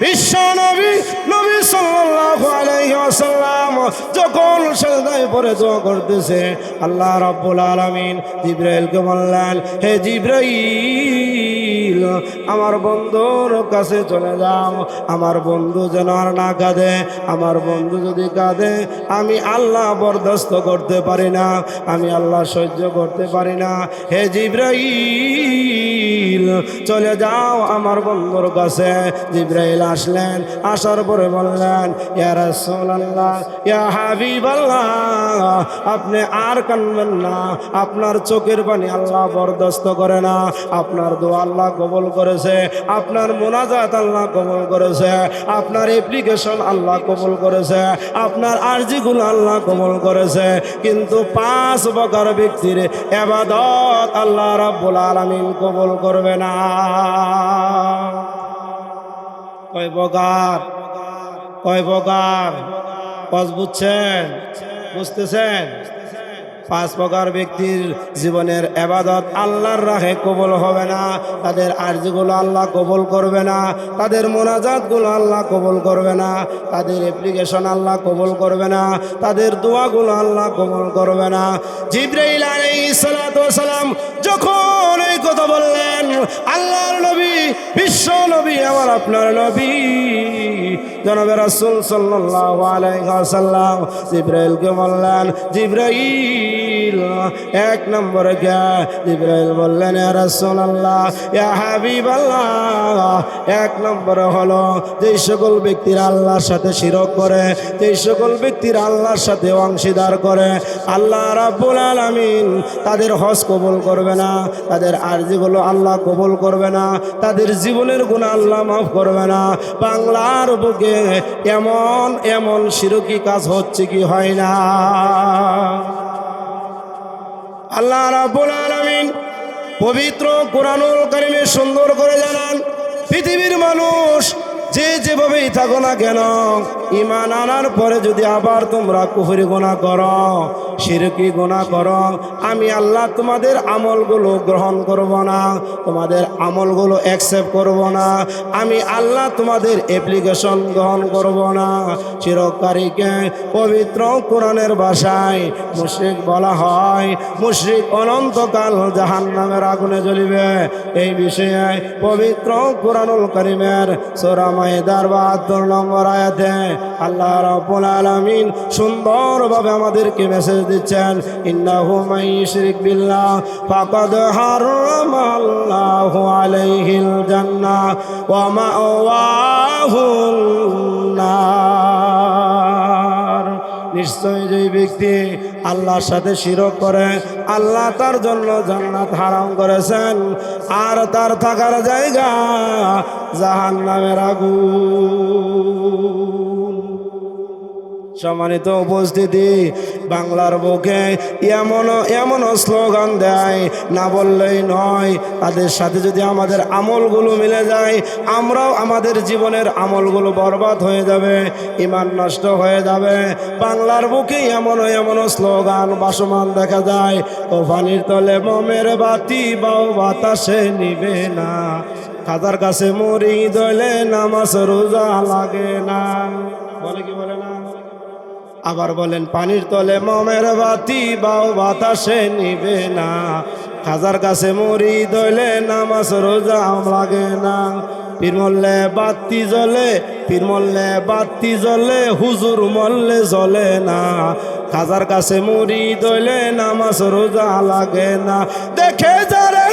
বিশ্ব নবী নবী সাল্লাল্লাহু আলাইহি ওয়াসাল্লাম যখন সেজদায় পড়ে দোয়া করতেছে, আল্লাহ রাব্বুল আলামিন জিব্রাইলকে বললেন, হে জিব্রাইল! আমার বন্ধুর কাছে চলে যাও। আমার বন্ধু যেন আর না কাঁদে। আমার বন্ধু যদি কাঁদে, আমি আল্লাহ বরদাস্ত করতে পারি না। আমি আল্লাহ সহ্য করতে পারি না। হে জিব্রাইল, চলে যাও আমার বন্ধুর কাছে। জিব্রাইল আসলেন। আসার পরে বললেন, ইয়া ইয়া হাবিবাল্লাহ, আপনি আর কানবেন না। আপনার চোখের পানি আল্লাহ বরদাস্ত করে না। আপনার দোয়া আল্লাহ কবুল করেছে, আপনার মোনাজাত আল্লাহ কবুল করেছে, আপনার অ্যাপ্লিকেশন আল্লাহ কবুল করেছে, আপনার আর্জিগুলো আল্লাহ কবুল করেছে, কিন্তু পাঁচ বকার ব্যক্তির এবাদত আল্লাহ রাব্বুল আলামিন কবল করবে না। কয় বকার কয় কস বুঝছেন? বুঝতেছেন? পাঁচ প্রকার ব্যক্তির জীবনের এবাদত আল্লাহর রাহে কবল হবে না। তাদের আর্যগুলো আল্লাহ কবল করবে না। তাদের মোনাজাতগুলো আল্লাহ কবল করবে না। তাদের অ্যাপ্লিকেশন আল্লাহ কবল করবে না। তাদের দোয়াগুলো আল্লাহ কবল করবে না। জিব্রাইল আলাইহিস সালাতু ওয়াস সালাম যখন এই কথা বললেন, আল্লাহর নবী, বিশ্ব নবী, আমার আপনার নবী। জনাবে রাসূল সাল্লাল্লাহু আলাইহি ওয়াসাল্লাম। জিব্রাইলকে বললেন, জিব্রাইল, এক নম্বরে কে? জিব্রাইল বললেন রাসূলুল্লাহ, ইয়া হাবিবাল্লাহ। এক নম্বরে হলো যেই সকল ব্যক্তিরা আল্লাহর সাথে শিরক করে যেই সকল ব্যক্তিরা আল্লাহর সাথে অংশীদার করে, আল্লাহ রাব্বুল আলামিন তাদের হজ কবুল করবে না, তাদের আরজিগুলো আল্লাহ কবুল করবে না, তাদের জীবনের গুণ আল্লাহ মাফ করবে না, বাংলার বুকে এমন এমন শিরকি কাজ হচ্ছে কি হয় না? আল্লাহ রাব্বুল আলামিন পবিত্র কোরআনুল কারিমে সুন্দর করে জানান, পৃথিবীর মানুষ যে যেভাবেই থাকো না কেন ইমান আনার পরে যদি আবার তোমরা কুফরি গোনা করো, সিরকি গোনা করো, আমি আল্লাহ তোমাদের আমলগুলো গ্রহণ করব না, তোমাদের আমলগুলো অ্যাকসেপ্ট করব না, আমি আল্লাহ তোমাদের অ্যাপ্লিকেশন গ্রহণ করব না। চিরকারীকে পবিত্র কোরআনের ভাষায় মুশরিক বলা হয়, মুশরিক অনন্তকাল জাহান নামের আগুনে জ্বলিবে। এই বিষয়ে পবিত্র কোরআনুল করিমের সোরা মায়েদার বাহাত্তর নম্বর আয়াতে আল্লাহ রাব্বুল আলামিন সুন্দরভাবে আমাদেরকে মেসেজ দিচ্ছেন, ইন্নাহু মাইশরিক বিল্লাহ, ফাকাদ হারামাল্লাহু আলাইহিল জান্নাহ ওয়া মাওয়াহুন নিশ্চয় যে ব্যক্তি আল্লাহর সাথে শিরক করে, আল্লাহ তার জন্য জান্নাত হারাম করেছেন। আর তার থাকার জায়গা জাহান নামের আগুন। সম্মানিত উপস্থিতি বাংলার বুকে এমন এমন স্লোগান দেয়, না বললেই নয়, তাদের সাথে যদি আমাদের আমলগুলো মিলে যায়, আমরাও আমাদের জীবনের আমলগুলো বরবাদ হয়ে যাবে, ইমান নষ্ট হয়ে যাবে। বাংলার বুকে এমন এমন স্লোগান বাসমান দেখা যায় ও পানির তলে মমের বাতি, বাও বাতাসে নিবে না। খাতার কাছে মরি দলে নামাজ রোজা লাগে না। বলে কি বলে না? আবার বলেন, পানির তলে মমের বাতি, বাও বাতাসে নিবে না। খাজার কাছে মরি দইলে নামাজ রোজা লাগে না। পীর মল্লে বাতি জ্বলে, পীর মল্লে বাতি জ্বলে, হুজুর মল্লে জ্বলে না। খাজার কাছে মুড়ি দইলে নামাজ রোজা লাগে না। দেখে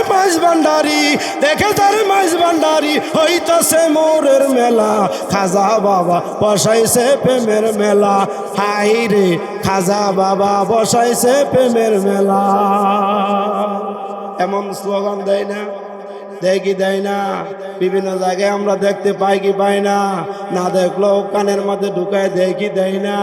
মাছ ভান্ডারি, দেখে তার মাছ ভান্ডারি, হইতাছে মোরের মেলা। খাজা বাবা বসাইছে প্রেমের মেলা। হাই রে, খাজা বাবা বসাইছে প্রেমের মেলা। এমন স্লোগান দেয় না। দেয় কি দেয় না? বিভিন্ন জায়গায় আমরা দেখতে পাই কি পাই না? না দেখলেও কানের মধ্যে ঢুকায় দেয় কি দেয় না?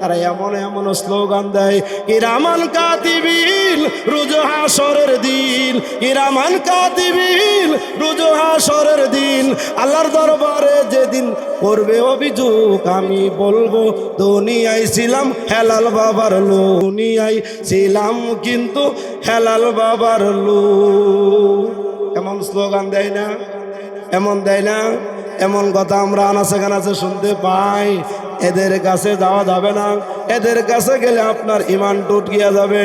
তারা এমন এমন স্লোগান দেয়, ইরামান কাতিবিল, রুজু হাসরের দিন। ইরামান কাতিবিল, রুজু হাসরের দিন। আল্লাহর দরবারে যেদিন করবে অভিযোগ, আমি বলব, দুনিয়ায় ছিলাম হেলাল বাবার লো দুনিয়ায় ছিলাম কিন্তু হেলাল বাবার লো এমন স্লোগান দেয় না, এমন দেয় না, এমন কথা আমরা আনাচে কানাচে শুনতে পাই। এদের কাছে যাওয়া যাবে না, এদের কাছে গেলে আপনার ইমান টুট গিয়া যাবে।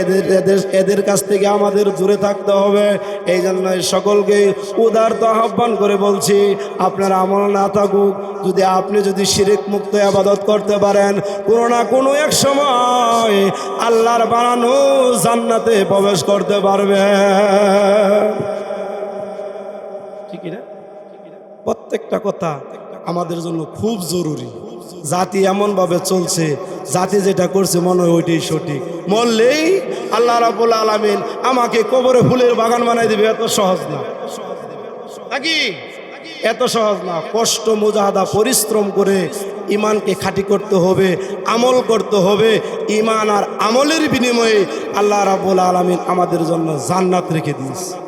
এদের এদের এদের কাছ থেকে আমাদের দূরে থাকতে হবে। এই জন্য সকলকে উদারত আহ্বান করে বলছি, আপনার আমল না থাকুক, যদি আপনি যদি শিরিক মুক্ত আবাদত করতে পারেন, কোনো না কোনো এক সময় আল্লাহর বানানো জান্নাতে প্রবেশ করতে পারবে প্রত্যেকটা কথা আমাদের জন্য খুব জরুরি। জাতি এমনভাবে চলছে, জাতি যেটা করছে মনে হয় ওইটাই সঠিক। মরলেই আল্লাহ রাবুল আলমিন আমাকে কবরে ফুলের বাগান বানাই দিবে, এত সহজ না। নাকি এত সহজ না। কষ্ট, মুজাহাদা, পরিশ্রম করে ইমানকে খাঁটি করতে হবে, আমল করতে হবে। ইমান আর আমলের বিনিময়ে আল্লাহ রাবুল আলমিন আমাদের জন্য জান্নাত রেখে দিয়েছে।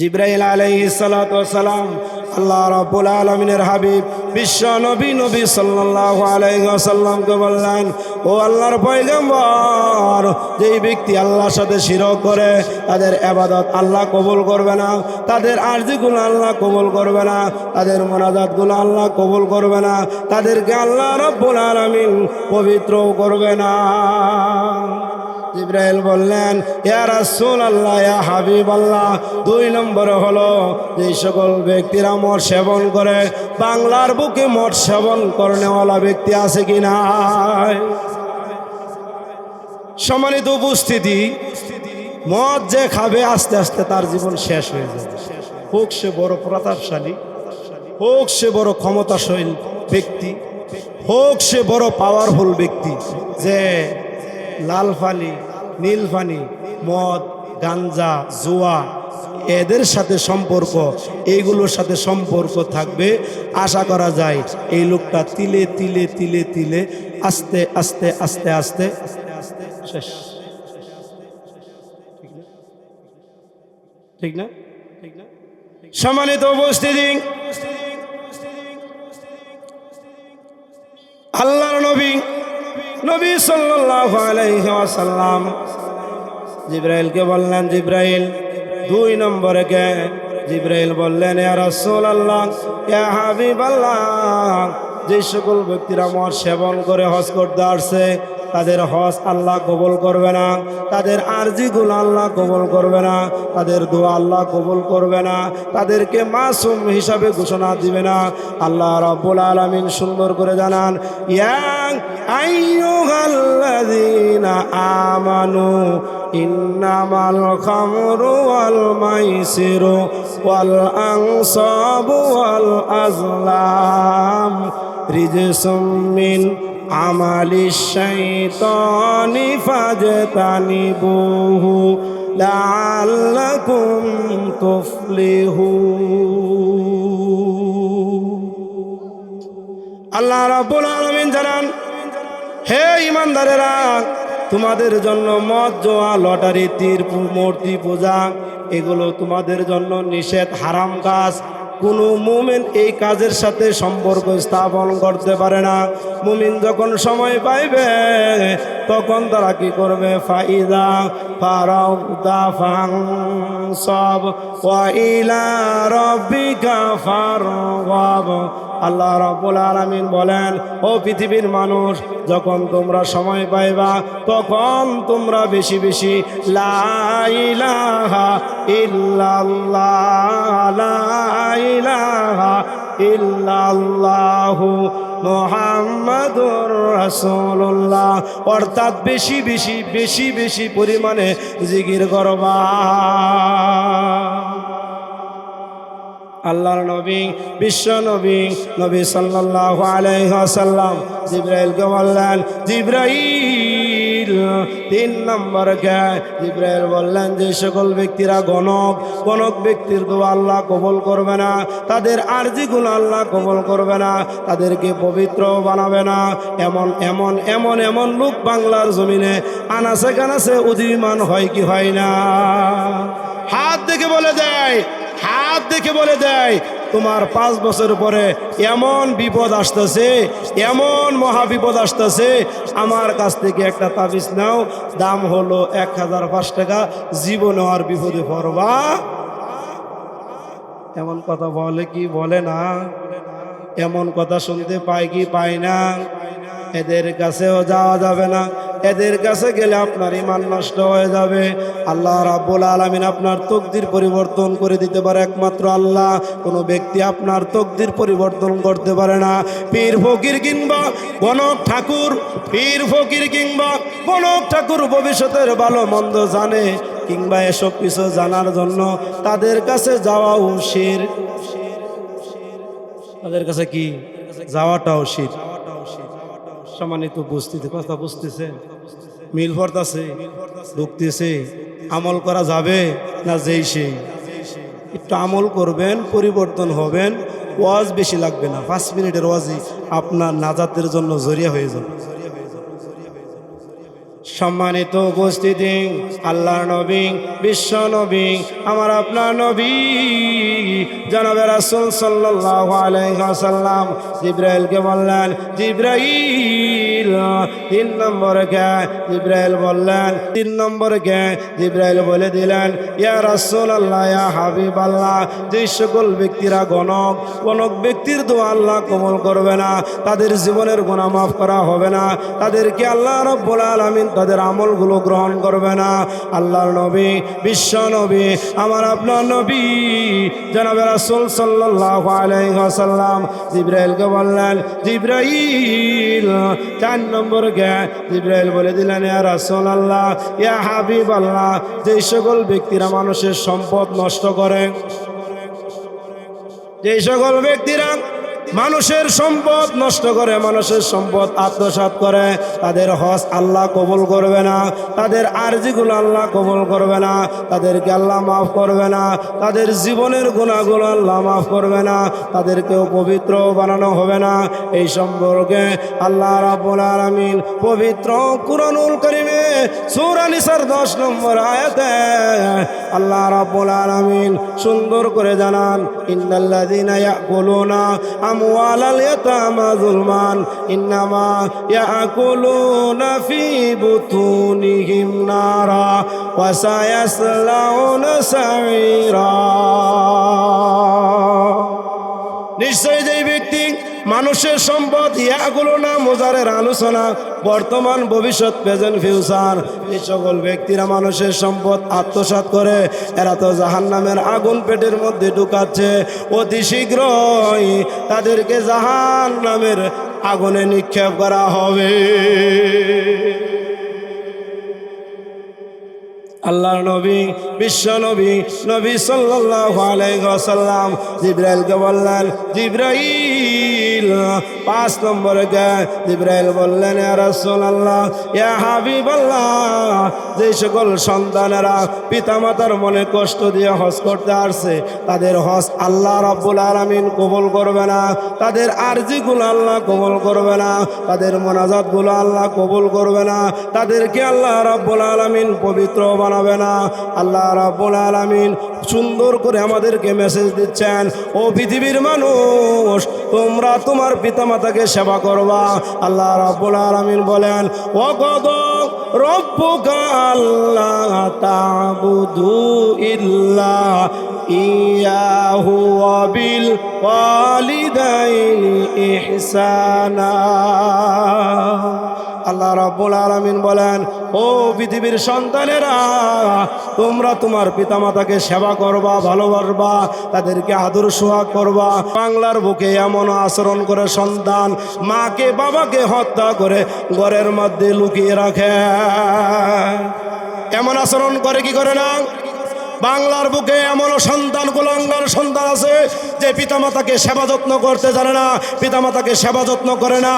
জিব্রাইল আলাইহিস সালাতু সালাম আল্লাহ রাব্বুল আলামিনের হাবিব, বিশ্ব নবী নবী সাল্লাল্লাহু আলাইহি ওয়াসাল্লামকে বললেন, ও আল্লাহর পয়গম্বর, যেই ব্যক্তি আল্লাহর সাথে শিরক করে, তাদের ইবাদত আল্লাহ কবুল করবে না, তাদের আরজিগুলো আল্লাহ কবুল করবে না, তাদের মোনাজাতগুলো আল্লাহ কবুল করবে না, তাদেরকে আল্লাহ রাব্বুল আলামিন পবিত্রও করবে না। ইব্রাহিম বললেন, ইয়া রাসূল আল্লাহ ইয়া হাবিব আল্লাহ দুই নম্বরে হলো, যে সকল ব্যক্তিরা মদ সেবন করে, বাংলার বুকে মদ সেবন করনেওয়ালা ব্যক্তি আছে কি না সম্মানিত উপস্থিতি, মদ যে খাবে আস্তে আস্তে তার জীবন শেষ হয়ে যাবে। হোক সে বড় প্রতাপশালী, হোক সে বড় ক্ষমতাশীল ব্যক্তি, হোক সে বড় পাওয়ারফুল ব্যক্তি, যে লাল পানি নীল পানি মদ, গাঞ্জা, জুয়া, এদের সাথে সম্পর্ক এইগুলোর সাথে সম্পর্ক থাকবে। আশা করা যায় এই লোকটা তিলে তিলে তিলে তিলে, আস্তে আস্তে আস্তে আস্তে, শেষ। ঠিক না? সম্মানিত উপস্থিতি, আল্লাহর নবী নবী সাল্লাল্লাহু আলাইহি জিব্রাইলকে বললেন, জিব্রাইল, দুই নম্বরে কে? জিব্রাইল বললেন, ইয়া রাসূলুল্লাহ, ইয়া যে সকল ব্যক্তিরা মদ সেবন করে হজ করতে আসছে তাদের হজ আল্লাহ কবল করবে না, তাদের আরজিগুলো আল্লাহ কবল করবে না, তাদের দোয়া আল্লাহ কবল করবে না, তাদেরকে মাসুম হিসাবে ঘোষণা দিবে না। আল্লাহ রাব্বুল আলামিন সুন্দর করে জানান, ইয়াং আমানু ইন্নামাল খামরু ওয়াল মাইসিরু ওয়াল আনসাবু ওয়াল আজলাম রিজসুম মিন আমালি শাইতানি ফাজতানিবুহু লাআল্লাকুম তুফলিহুন আল্লাহ রাব্বুল আলামিন জানান, হে ইমানদারেরা তোমাদের জন্য মদ, জোয়া, লটারি, তীর, মূর্তি পূজা, এগুলো তোমাদের জন্য নিষেধ, হারাম কাজ। কোনো মুমিন এই কাজের সাথে সম্পর্ক স্থাপন করতে পারে না। মুমিন যখন সময় পাইবে, তখন তারা কি করবে? ফাইদা ফারাউদা ফাং সব। ওয়াইলা রব্বিকা আল্লাহ রাব্বুল আলামিন বলেন, ও পৃথিবীর মানুষ, যখন তোমরা সময় পাইবা, তখন তোমরা বেশি বেশি লা ইলাহা ইল্লাল্লাহ, লা ইলাহা ইল্লাল্লাহু মোহাম্মদুর রাসূলুল্লাহ। অর্থাৎ বেশি বেশি বেশি বেশি পরিমাণে জিকির করবা। আল্লাহর নবী, বিশ্ব নবী নবী সাল্লাল্লাহু আলাইহি ওয়াসাল্লাম। জিব্রাইলকে বললেন, জিব্রাইল, তিন নম্বর কে? জিব্রাইল বললেন যে, সকল ব্যক্তিরা গণক গণক ব্যক্তির আল্লাহ কবল করবে না। তাদের আরজিগুলো আল্লাহ কবল করবে না। তাদেরকে পবিত্র বানাবে না। এমন এমন এমন এমন লোক বাংলার জমিনে আনাসে কানাসে উদীয়মান হয় কি হয় না? হাত দেখে বলে দেয় হাত দেখে বলে দেয়, তোমার পাঁচ বছর পরে এমন বিপদ আসতেছে, এমন মহা বিপদ আসতেছে, আমার কাছ থেকে একটা তাবিজ নাও, দাম হলো এক হাজার পাঁচ টাকা, জীবন আর বিপদে পড়বা এমন কথা বলে কি বলে না? এমন কথা শুনতে পাই কি পাই না? এদের কাছেও যাওয়া যাবে না। এদের কাছে গেলে আপনার ইমান নষ্ট হয়ে যাবে। আল্লাহ রাব্বুল আলমিন আপনার তকদির পরিবর্তন করে দিতে পারে। একমাত্র আল্লাহ, কোনো ব্যক্তি আপনার তকদির পরিবর্তন করতে পারে না। পীর ফকির কিংবা বনক ঠাকুর, পীর ফকির কিংবা গণক ঠাকুর ভবিষ্যতের ভালো মন্দ জানে কিংবা এসব কিছু জানার জন্য তাদের কাছে যাওয়া উচিত। তাদের কাছে কি? যাওয়াটাও শির সম্মানিত উপস্থিতি, কথা বুঝতেছে মিল আছে, ঢুকতেছে, আমল করা যাবে না যেই সেই। একটু আমল করবেন, পরিবর্তন হবেন, ওয়াজ বেশি লাগবে না। পাঁচ মিনিটের ওয়াজই আপনার নাজাতের জন্য জরিয়া হয়ে যাবে। সম্মানিত উপস্থিতি আল্লাহ নবী, বিশ্ব নবী, আমার আপনার নবী, জনাবে রাসূল সাল্লাল্লাহু আলাইহি ওয়াসাল্লাম জিব্রাইলকে বললেন, জিব্রাইল তিন নম্বরে কে? জিব্রাইল বললেন, তিন নম্বর কে? জিব্রাইল বলে দিলেন, ইয়া রাসূলুল্লাহ, ইয়া হাবিব আল্লাহ যে সকল ব্যক্তিরা গণক গণক ব্যক্তির দোয়া আল্লাহ কোমল করবে না, তাদের জীবনের গুনাহ মাফ করা হবে না, তাদেরকে আল্লাহ রব্বুল আলামিন তাদের আমলগুলো গ্রহণ করবে না। আল্লাহর নবী, বিশ্ব নবী, আমার আপনার নবী, জনাবে রাসূল সাল্লাল্লাহু আলাইহি ওয়াসাল্লাম, জিব্রাইলকে বললেন, জিব্রাইল, চার নম্বর জ্ঞান ইব্রাহিম বলে দিলেন, ইয়া হাবিব ইয়া হাবিবাল্লাহ যে সকল ব্যক্তিরা মানুষের সম্পদ নষ্ট করে যে সকল ব্যক্তিরা মানুষের সম্পদ নষ্ট করে, মানুষের সম্পদ আত্মসাৎ করে। তাদের হজ আল্লাহ কবুল করবে না, তাদের আর্জিগুলো আল্লাহ কবুল করবে না, তাদেরকে আল্লাহ মাফ করবে না, তাদের জীবনের গুণাগুলো আল্লাহ মাফ করবে না, তাদেরকেও পবিত্র বানানো হবে না। এই সম্পর্কে আল্লাহ রাবুল আলমিন পবিত্র কুরআনুল করিমে সূরা নিসার দশ নম্বর আয়াতে আল্লাহ রাব্বুল আলামিন সুন্দর করে জানান, ইন্নাল্লাযীনা ইয়াকুলুনা ইন্নামা ইয়াকুলুনা ফি বুতুনিহিম নারা ওয়া সায়াসলাউনা সাইরা নিশ্চয়ই যেই ব্যক্তি মানুষের সম্পদ, ইয়াগুলো না মোজারের আলোচনা। বর্তমান, ভবিষ্যৎ প্রেজেন্ট ফিউচার এই সকল ব্যক্তিরা মানুষের সম্পদ আত্মসাত করে। এরা তো জাহান নামের আগুন পেটের মধ্যে ঢুকাচ্ছে। অতি শীঘ্রই তাদেরকে জাহান নামের আগুনে নিক্ষেপ করা হবে। আল্লাহর নবী, বিশ্ব নবী নবী আলাইহি ওয়াসাল্লাম জিব্রাইলকে বললেন, জিব্রাইল, পাঁচ নম্বরে জিব্রাইল বললেন যে সকল সন্তানেরা পিতামাতার মনে কষ্ট দিয়ে হজ করতে আসছে, তাদের হজ আল্লাহ রাব্বুল আলামিন কবুল করবে না, তাদের আরজিগুলো আল্লাহ কবল করবে না, তাদের মোনাজাতগুলো আল্লাহ কবুল করবে না, তাদেরকে আল্লাহ রাব্বুল আলামিন পবিত্র বানাবে না। আল্লাহ রাব্বুল আলামিন সুন্দর করে আমাদেরকে মেসেজ দিচ্ছেন, ও পৃথিবীর মানুষ, তোমরা তোমার পিতামাতাকে সেবা করবা। আল্লাহ রাব্বুল আলামিন বলেন ও কদ রব্বুকা ইয়াহু ইহসানা। আল্লাহ রাব্বুল আলামিন বলেন, ও পৃথিবীর সন্তানেরা, তোমরা তোমার পিতামাতাকে সেবা করবা, ভালোবাসবা, তাদেরকে আদর সোহাগ করবা। বাংলার বুকে এমন আচরণ করে সন্তান মাকে, বাবাকে হত্যা করে ঘরের মধ্যে লুকিয়ে রাখে। এমন আচরণ করে কি করে না? বাংলার বুকে এমন সন্তান, কুলাঙ্গার সন্তান আছে যে পিতামাতাকে সেবা যত্ন করতে জানে না, পিতামাতাকে সেবা যত্ন করে না।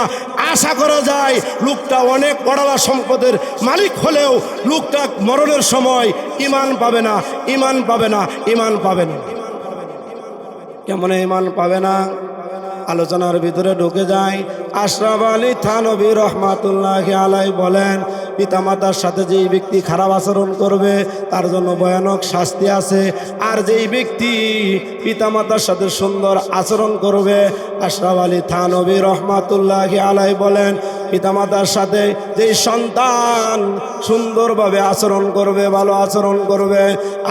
আশা করা যায় লোকটা অনেক বড়লা সম্পদের মালিক হলেও লোকটা মরণের সময় ইমান পাবে না, ইমান পাবে না, ইমান পাবে না। কেমন ইমান পাবে না? আলোচনার ভিতরে ঢুকে যায়। আশরাফ আলী থানবী রহমাতুল্লাহ আলাই বলেন পিতামাতার সাথে যেই ব্যক্তি খারাপ আচরণ করবে, তার জন্য ভয়ানক শাস্তি আছে। আর যেই ব্যক্তি পিতামাতার সাথে সুন্দর আচরণ করবে, আশরাফ আলী থানবী রহমাতুল্লাহ আলাই বলেন, পিতামাতার সাথে যেই সন্তান সুন্দরভাবে আচরণ করবে, ভালো আচরণ করবে,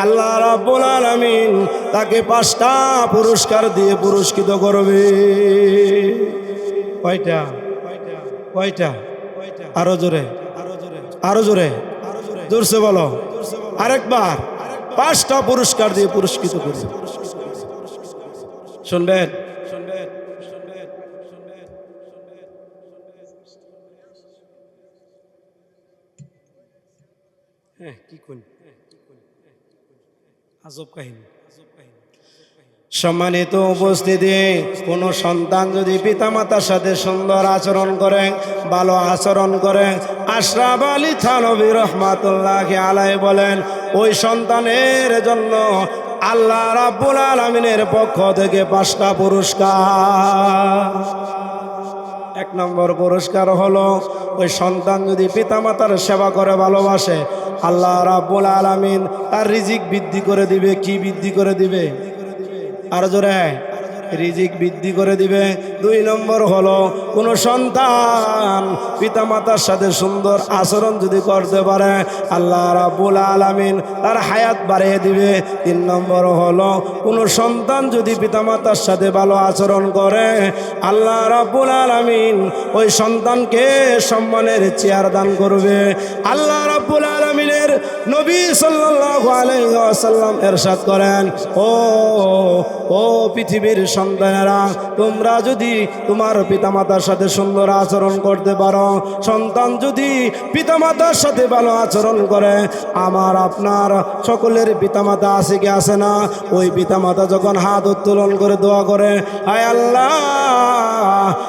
আল্লাহ রাব্বুল আলামিন তাকে পাঁচটা পুরস্কার দিয়ে পুরস্কৃত করবে। কয়টা? কয়টা? আরও জোরে। আরও জোরে। জোরসে বলো। আরেকবার। পাঁচটা পুরস্কার দিয়ে পুরস্কৃত করবে শুনবেন? হ্যাঁ কি কোন আজব কাহিনী। সম্মানিত উপস্থিতি, কোন সন্তান যদি পিতামাতার সাথে সুন্দর আচরণ করে, ভালো আচরণ করে, আশরাফ আলী থানবী রহমাতুল্লাহ আলাই বলেন, ওই সন্তানের জন্য আল্লাহ রাব্বুল আলমিনের পক্ষ থেকে পাঁচটা পুরস্কার। এক নম্বর পুরস্কার হলো, ওই সন্তান যদি পিতামাতার সেবা করে, ভালোবাসে, আল্লাহ রাব্বুল আলামিন তার রিজিক বৃদ্ধি করে দিবে, কি বৃদ্ধি করে দিবে? আর জোরে রিজিক বৃদ্ধি করে দিবে। দুই নম্বর হলো কোনো সন্তান পিতামাতার সাথে সুন্দর আচরণ যদি করতে পারে, আল্লাহ রাব্বুল আলামিন তার হায়াত বাড়িয়ে দিবে। তিন নম্বর হলো, কোনো সন্তান যদি পিতামাতার সাথে ভালো আচরণ করে, আল্লাহ রাব্বুল আলামিন ওই সন্তানকে সম্মানের চেয়ার দান করবে। আল্লাহ রাব্বুল আলামিনের নবী সাল্লাল্লাহু আলাইহি ওয়াসাল্লাম এরশাদ করেন, ও ও পৃথিবীর সন্তানেরা, তোমরা যদি তোমার পিতামাতার সাথে সুন্দর আচরণ করতে পারো। সন্তান যদি পিতামাতার সাথে ভালো আচরণ করে, আমার আপনার সকলের পিতামাতা আসে কি আসে না? ওই পিতামাতা যখন হাত উত্তোলন করে দোয়া করে আয় আল্লাহ!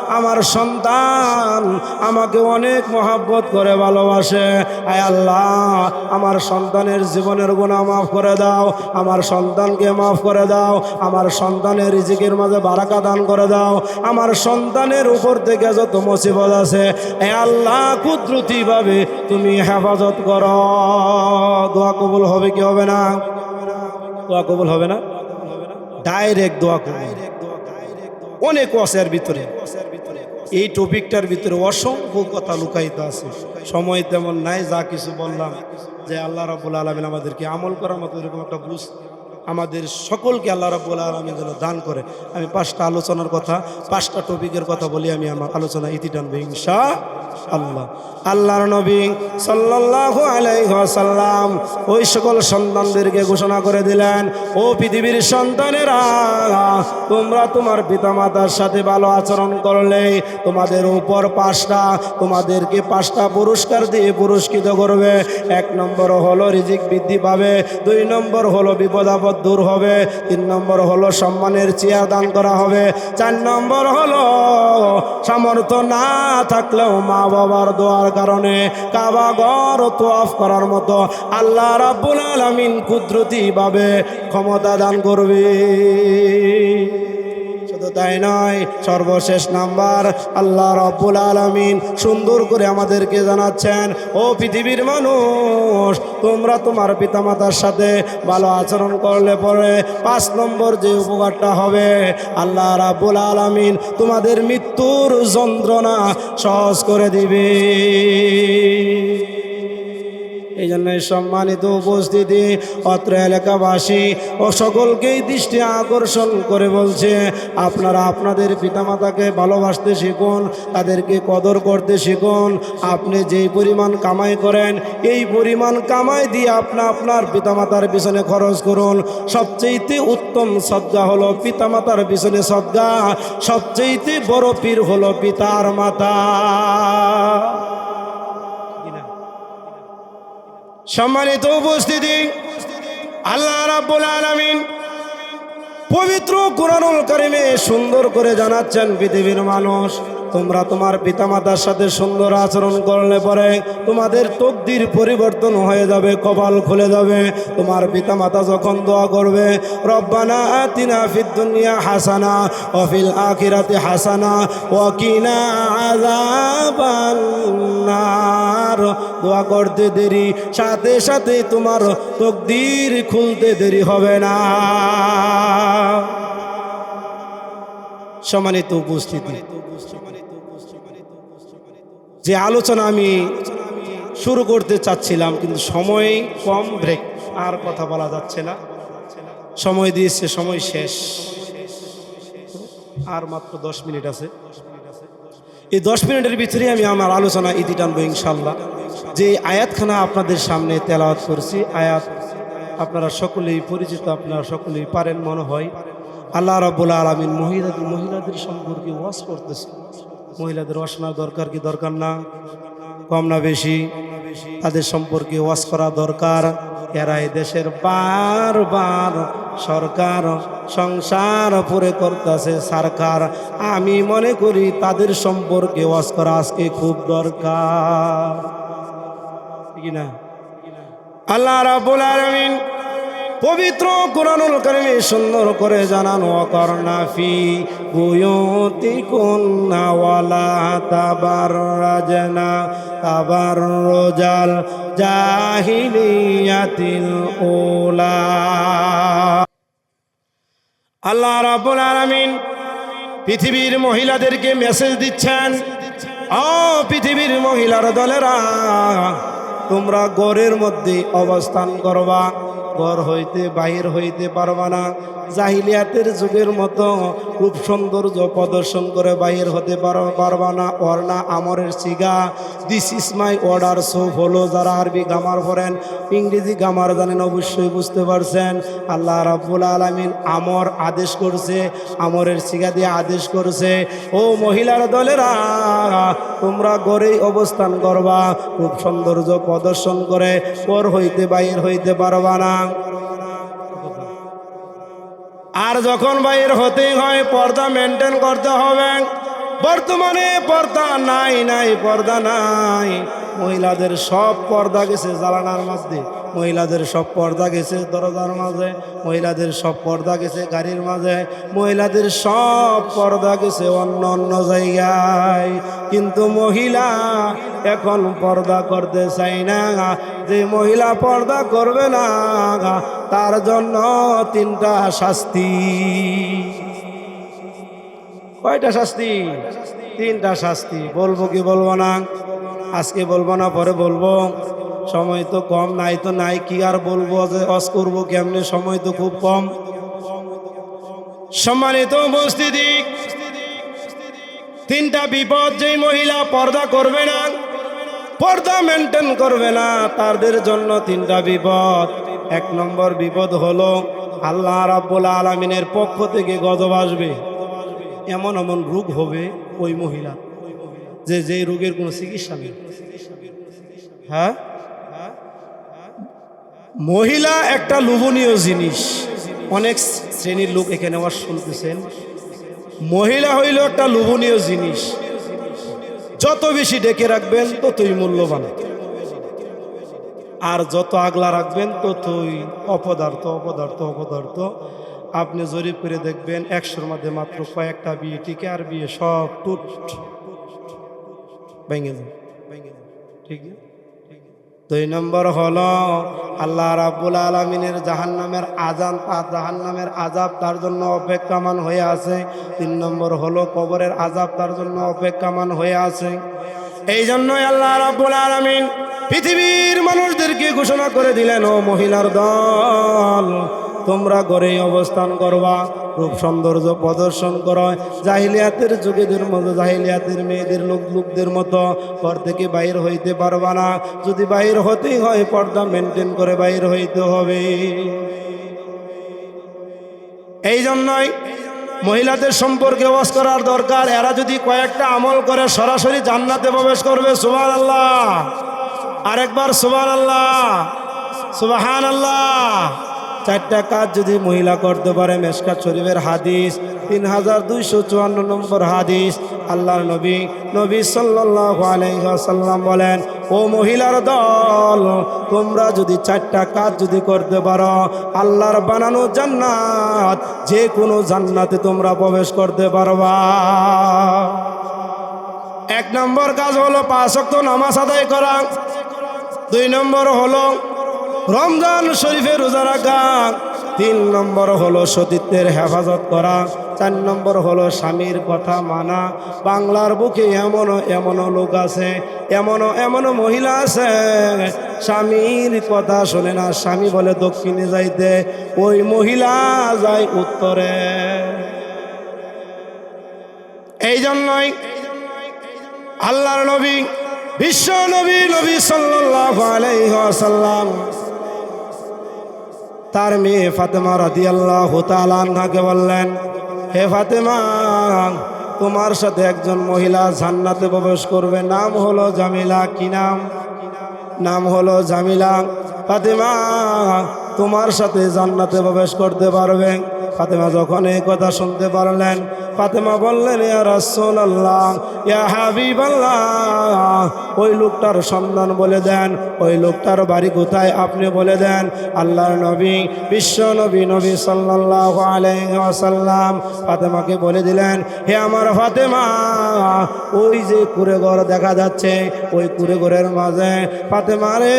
আমার সন্তান আমাকে অনেক মহাব্বত করে ভালোবাসে। আয় আল্লাহ, আমার সন্তানের জীবনের গুণা মাফ করে দাও। আমার সন্তানকে মাফ করে দাও। আমার সন্তানের রিজিকের মাঝে বারাকা দান করে দাও। আমার সন্তানের উপর থেকে যত মুসিবত আছে এ আল্লাহ, কুদরতিভাবে তুমি হেফাজত করো। দোয়া কবুল হবে কি হবে না? দোয়া কবুল হবে না? ডাইরেক্ট দোয়া কবুল। অনেক ওয়াসের ভিতরে। এই টপিকটার ভিতরে অসংখ্য কথা লুকায়িত আছে। সময় তেমন নাই, যা কিছু বললাম, যে আল্লাহ রাবুল আলমিন আমাদেরকে আমল করার মতো এরকম একটা বুঝ আমাদের সকলকে আল্লাহ রাবুল আলমিন যেন দান করে। আমি পাঁচটা আলোচনার কথা, পাঁচটা টপিকের কথা বলি, আমি আমার আলোচনা ইতি টানবো ইনশা আল্লাহ আল্লাহর নবী সাল্লাল্লাহু আলাইহি ওয়াসাল্লাম ওই সকল সন্তানদেরকে ঘোষণা করে দিলেন, ও পৃথিবীর সন্তানেরা, তোমরা তোমার পিতামাতার সাথে ভালো আচরণ করলে, তোমাদের উপর পাঁচটা, তোমাদেরকে পাঁচটা পুরস্কার দিয়ে পুরস্কৃত করবে। এক নম্বর হলো রিজিক বৃদ্ধি পাবে, দুই নম্বর হলো বিপদ আপদ দূর হবে, তিন নম্বর হলো সম্মানের চেয়ার দান করা হবে, চার নম্বর হলো সামর্থ্য না থাকলেও মা বাবার দোয়ার কারণে কাবা ঘর তোয়াফ করার মতো আল্লাহ রাব্বুল আলমিন কুদরতিভাবে ক্ষমতা দান করবে। শুধু তাই নয়। সর্বশেষ নাম্বার, আল্লাহ রব্বুল আলমিন সুন্দর করে আমাদেরকে জানাচ্ছেন, ও পৃথিবীর মানুষ, তোমরা তোমার পিতামাতার সাথে ভালো আচরণ করলে পরে পাঁচ নম্বর যে উপকারটা হবে, আল্লাহ রাব্বুল আলমিন তোমাদের মৃত্যুর যন্ত্রণা সহজ করে দিবে। এই জন্য সম্মানিত উপস্থিতি, অত্র এলাকাবাসী ও সকলকেই দৃষ্টি আকর্ষণ করে বলছে, আপনারা আপনাদের পিতামাতাকে ভালোবাসতে শিখুন, তাদেরকে কদর করতে শিখুন, আপনি যেই পরিমাণ কামাই করেন, এই পরিমাণ কামাই দিয়ে আপনি আপনার পিতামাতার পিছনে খরচ করুন। সবচেয়েতে উত্তম সদ্গা হলো পিতামাতার পিছনে সদ্গা, সবচেয়েতে বড় পীর হলো পিতার মাতা। সম্মানিত উপস্থিতি আল্লাহ রাব্বুল আলামিন পবিত্র কোরআনুল কারিমে সুন্দর করে জানাচ্ছেন পৃথিবীর মানুষ। তোমরা তোমার পিতামাতার সাথে সুন্দর আচরণ করলে পরে তোমাদের তকদির পরিবর্তন হয়ে যাবে, কপাল খুলে যাবে। তোমার পিতামাতা যখন দোয়া করবে, রব্বানা আতিনা ফিদ দুনিয়া হাসানা অফিল আখিরাতে হাসানা ওয়াকিনা আযাবান নার। দোয়া করতে দেরি, সাথে সাথে তোমার তকদির খুলতে দেরি হবে না। সম্মানিত উপস্থিতি। যে আলোচনা আমি শুরু করতে চাচ্ছিলাম, কিন্তু সময় কম ব্রেক আর কথা বলা যাচ্ছে না। সময় দিয়েছে, সময় শেষ। আর মাত্র দশ মিনিট আছে। এই দশ মিনিটের ভিতরে আমি আমার আলোচনা ইতি টানবো ইনশাল্লাহ। যে আয়াতখানা আপনাদের সামনে তেলাওয়াত করছি, আয়াত আপনারা সকলেই পরিচিত, আপনারা সকলেই পারেন মনে হয়। আল্লাহ রব্বুল আলমিন মহিলাদের মহিলাদের সম্পর্কে ওয়াশ করতেছে। মহিলাদের ওয়াশ না দরকার কি দরকার না? কম না বেশি? তাদের সম্পর্কে ওয়াশ করা দরকার। এরাই দেশের বারবার সরকার, সংসার পুরে করতেছে সরকার। আমি মনে করি তাদের সম্পর্কে ওয়াশ করা আজকে খুব দরকার। কি না? আল্লাহ রাব্বুল আলামিন পবিত্র কোরআনুল কারিমে সুন্দর করে জানানো করনা ফি বুয়ুতি কুন্না ওয়ালা তাবাররাজনা, তাবাররুজাল জাহিলিয়াতিল ওলা আল্লাহ রাব্বুল আলামিন পৃথিবীর মহিলাদেরকে মেসেজ দিচ্ছেন, ও পৃথিবীর মহিলার দলেরা, তোমরা গড়ের মধ্যে অবস্থান করবা। ঘর হইতে বাহির হইতে পারবা না। জাহিলিয়াতের যুগের মতো রূপ সৌন্দর্য প্রদর্শন করে বাহির হতে পার- পারবা না অর্ণা আমরের সিগা this is my order so হলো যারা আরবি গামার পড়েন, ইংরেজি গামার জানেন, অবশ্যই বুঝতে পারছেন। আল্লাহ রাব্বুল আলামিন আমর আদেশ করছে, আমরের সিগা দিয়ে আদেশ করছে। ও মহিলার দলেরা, তোমরা গড়েই অবস্থান করবা, খুব সৌন্দর্য প্রদর্শন করে, পর হইতে বাইর হইতে পারবা না। আর যখন বাইর হতেই হয় পর্দা মেনটেন করতে হবে। বর্তমানে পর্দা নাই নাই, পর্দা নাই। মহিলাদের সব পর্দা গেছে জ্বালানার মাঝে। মহিলাদের সব পর্দা গেছে দরজার মাঝে। মহিলাদের সব পর্দা গেছে গাড়ির মাঝে। মহিলাদের সব পর্দা গেছে অন্য অন্য জায়গায়। কিন্তু মহিলা এখন পর্দা করতে চাই না। যে মহিলা পর্দা করবে না, তার জন্য তিনটা শাস্তি। কয়টা শাস্তি? তিনটা শাস্তি। বলব কি বলব না? আজকে বলব না, পরে বলব। সময় তো কম, নাই তো নাই, কি আর বলব যে অস করব কেমনে? সময় তো খুব কম। সম্মানিত উপস্থিতি, তিনটা বিপদ যেই মহিলা পর্দা করবে না, পর্দা মেনটেন করবে না, তাদের জন্য তিনটা বিপদ। এক নম্বর বিপদ হলো আল্লাহ রাব্বুল আলমিনের পক্ষ থেকে গজব আসবে। এমন এমন রোগ হবে ওই মহিলা, যে যে রোগের কোনো চিকিৎসা নেই। হ্যাঁ? মহিলা একটা লোভনীয় জিনিস। অনেক শ্রেণির লোক এখানে আবার শুনতেছেন। মহিলা হইল একটা লোভনীয় জিনিস। যত বেশি ডেকে রাখবেন, ততই মূল্যবান। আর যত আগলা রাখবেন, ততই অপদার্থ অপদার্থ অপদার্থ। আপনি জরিপ করে দেখবেন একশোর মধ্যে মাত্র কয়েকটা বিয়ে টিকে আর বিয়ে সব টুট। ভেঙে যায় ঠিক দুই নম্বর হল আল্লাহ রাব্বুল আলমিনের জাহান্নামের আজান জাহান্নামের আজাব তার জন্য অপেক্ষামান হয়ে আছে। তিন নম্বর হলো কবরের আজাব তার জন্য অপেক্ষামান হয়ে আছে। এই জন্যই আল্লাহ রাব্বুল আলমিন পৃথিবীর মানুষদেরকে ঘোষণা করে দিলেন, ও মহিলার দল তোমরা ঘরেই অবস্থান করবা রূপ সৌন্দর্য প্রদর্শন করো। জাহিলিয়াতের যুগেদের মতো, জাহিলিয়াতের মেয়েদের লোক লোকদের মতো ঘর থেকে বাইর হইতে পারবা না। যদি বাইর হতেই হয়, পর্দা মেনটেন করে বাইর হইতে হবে। এই জন্যই মহিলাদের সম্পর্কে ওয়াজ করার দরকার। এরা যদি কয়েকটা আমল করে, সরাসরি জান্নাতে প্রবেশ করবে সুবাহ আল্লাহ আরেকবার সুবাহ আল্লাহ সুবাহান আল্লাহ চারটা কাজ যদি মহিলা করতে পারে মেসকাত শরীফের হাদিস, তিন হাজার দুইশো চুয়ান্ন নম্বর হাদিস, আল্লাহর নবী নবী আলাইসাল্লাম বলেন, ও মহিলার দল, তোমরা যদি চারটা কাজ যদি করতে পারো, আল্লাহর বানানো জান্নাত, যে কোনো জান্নাতে তোমরা প্রবেশ করতে পারবা। এক নম্বর কাজ হলো পাঁচ ওয়াক্ত নামাজ আদায় করা। দুই নম্বর হলো রমজান শরীফে রোজা রাখা। তিন নম্বর হলো সতীত্বের হেফাজত করা। চার নম্বর হলো স্বামীর কথা মানা। বাংলার বুকে এমনও এমনও লোক আছে, এমনও এমনও মহিলা আছে। স্বামীর কথা শোনে না, স্বামী বলে, দক্ষিণে যাইতে। ওই মহিলা যায় উত্তরে। এই জন্যই আল্লাহর নবী, বিশ্ব নবী নবী সাল্লাল্লাহু আলাইহি ওয়াসাল্লাম তার মেয়ে ফাতেমা রাদিয়াল্লাহ আনহাকে বললেন, হে ফাতেমা, তোমার সাথে একজন মহিলা জান্নাতে প্রবেশ করবে। নাম হলো জামিলা। কি নাম? নাম হলো জামিলা। ফাতেমা তোমার সাথে জান্নাতে প্রবেশ করতে পারবে। ফাতেমা যখন এই কথা শুনতে পারলেন, ফাতেমা বললেন, ইয়া রাসূলুল্লাহ, ইয়া হাবিবাল্লাহ। ওই লোকটার সন্ধান বলে দেন, ওই লোকটার বাড়ি কোথায় আপনি বলে দেন? আল্লাহর নবী, বিশ্ব নবী নবী সাল্লাল্লাহু আলাইহি ওয়াসাল্লাম ফাতেমাকে বলে দিলেন, হে আমার ফাতেমা, ওই যে কুড়ে ঘর দেখা যাচ্ছে, ওই কুড়ে ঘরের মাঝে, ফাতেমা রে,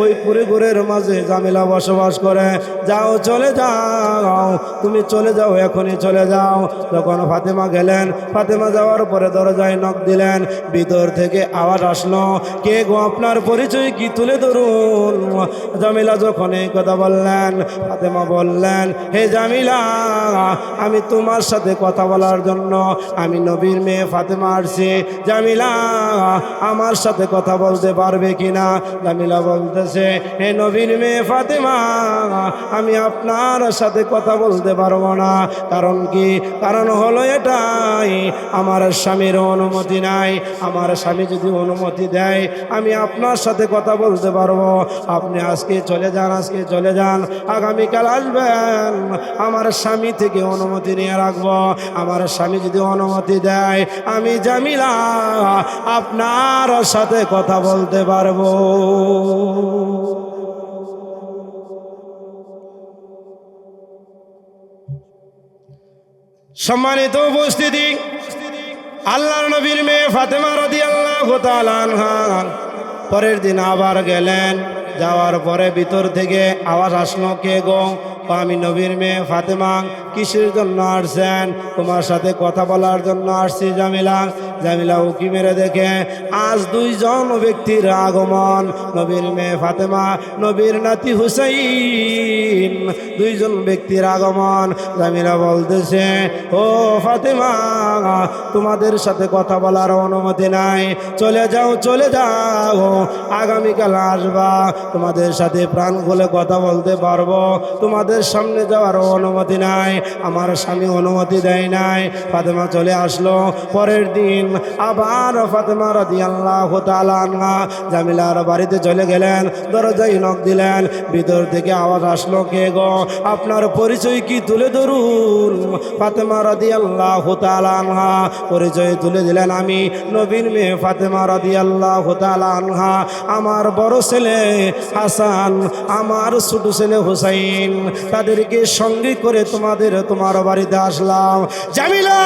ওই কুড়ে ঘরের মাঝে জামিলা বসবাস করে। যাও, চলে যাও। তুমি চলে যাও, এখনই চলে যাও। যখন ফাতেমা গেলেন, ফাতেমা যাওয়ার পরে দরজায় নখ দিলেন। ভিতর থেকে আওয়াজ আসলো, কে গো আপনার পরিচয় কি তুলে ধরুন? জামিলা যখন এই কথা বললেন, ফাতেমা বললেন, হে জামিলা আমি তোমার সাথে কথা বলার জন্য, আমি নবীর মেয়ে ফাতেমা আসছি। জামিলা আমার সাথে কথা বলতে পারবে কিনা? জামিলা বলতেছে, হে নবীর মেয়ে ফাতেমা, আমি আপনার সাথে কথা বলতে পারব না। কারণ কি? কারণ হলো এটাই, আমার স্বামীর অনুমতি নাই। আমার স্বামী যদি অনুমতি দেয়, আমি আপনার সাথে কথা বলতে পারব। আপনি আজকে চলে যান, আজকে চলে যান, আগামীকাল আসবেন। আমার স্বামী থেকে অনুমতি নিয়ে রাখব। আমার স্বামী যদি অনুমতি দেয়, আমি জামিলা আপনার সাথে কথা বলতে পারব। সম্মানিত উপস্থিতি আল্লাহ নবীর মেয়ে ফাতেমা রদি আল্লাহ পরের দিন আবার গেলেন, যাওয়ার পরে ভিতর থেকে আবার আসলো, কে গো? আমি নবীর মেয়ে ফাতেমা, কিসের জন্য আসছেন? তোমার সাথে কথা বলার জন্য আসছি জামিলা। জামিলা উকি মেরে দেখে। আজ দুইজন ব্যক্তির আগমন, নবীর মেয়ে ফাতেমা, নবীর নাতি হুসাইন। দুইজন ব্যক্তির আগমন, জামিলা বলতেছে, ও ফাতেমা, তোমাদের সাথে কথা বলার অনুমতি নাই। চলে যাও চলে যাও। আগামীকাল আসবা। তোমাদের সাথে প্রাণ খুলে কথা বলতে পারব। তোমাদের সামনে যাওয়ার অনুমতি নাই। আমার স্বামী অনুমতি দেয় নাই। ফাতেমা চলে আসলো। পরের দিন আবার ফাতেমা রাদি আল্লাহ তালানহা জামিলার বাড়িতে চলে গেলেন, দরজায় নখ দিলেন, ভিতর থেকে আওয়াজ আসলো, কে গো? আপনার পরিচয় কি তুলে ধরুন? ফাতেমা রাদি আল্লাহ তালানহা পরিচয় তুলে দিলেন, আমি নবীন মেয়ে ফাতেমা রাদি আল্লাহ তালানহা আমার বড় ছেলে হাসান, আমার ছোট ছেলে হুসাইন। তাদেরকে সঙ্গে করে তোমাদের তোমার বাড়িতে আসলাম। জামিলা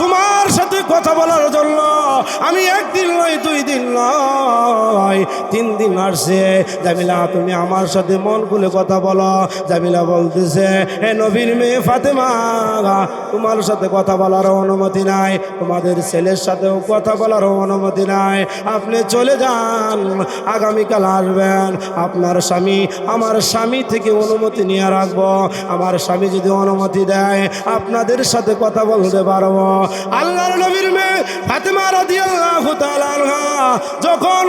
তোমার সাথে কথা বলার জন্য আমি একদিন নয়, দুই দিন নয়, তিন দিন আসছে। জামিলা, তুমি আমার সাথে মন খুলে কথা বলো। জামিলা বলতেছে হে নবীর মেয়ে ফাতেমা, তোমার সাথে কথা বলার অনুমতি নাই। তোমাদের ছেলের সাথেও কথা বলার অনুমতি নাই। আপনি চলে যান, আগামীকাল আসবেন। আপনার স্বামী, আমার স্বামী থেকে অনুমতি নিয়ে রাখব। আমার স্বামী যদি অনুমতি দেয়, আপনাদের সাথে কথা বলতে পারব আল্লাহর নবীর মেয়ে ফাতেমা রাদিয়াল্লাহু তাআলা যখন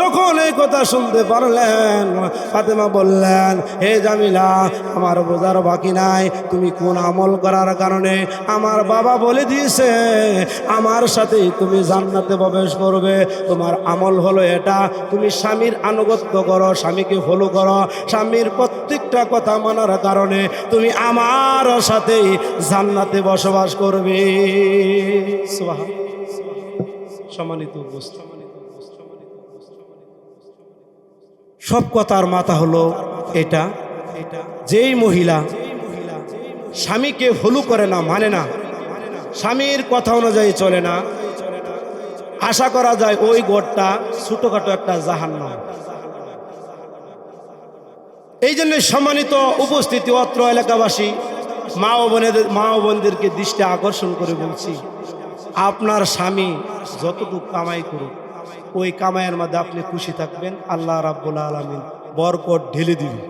যখন এই কথা শুনতে পারলেন, ফাতেমা বললেন, হে জামিলা, আমার বোঝার বাকি নাই, তুমি কোন আমল করার কারণে আমার বাবা বলে দিয়েছে, আমার সাথেই তুমি জান্নাতে প্রবেশ করবে, তোমার আমল হলো এটা, তুমি স্বামীর আনুগত্য করো, স্বামীকে ফলো করো, স্বামীর প্রত্যেকটা কথা মানার কারণে তুমি আমার সাথেই জান্নাতে বসবাস করবে। সম্মানিত সব কথার মাথা হলো এটা, যেই মহিলা স্বামীকে হলু করে না মানে না, স্বামীর কথা অনুযায়ী চলে না, আশা করা যায় ওই গোটটা ছোটখাটো একটা জাহান্ন এই জন্য সম্মানিত উপস্থিতি অত্র এলাকাবাসী মা ও বোনেদের মা ও বোনদেরকে দৃষ্টি আকর্ষণ করে বলছি, আপনার স্বামী যতটুকু কামাই করুক, ওই কামাইয়ের মধ্যে আপনি খুশি থাকবেন, আল্লাহ রাব্বুল আলমিন বরকট ঢেলে দিবে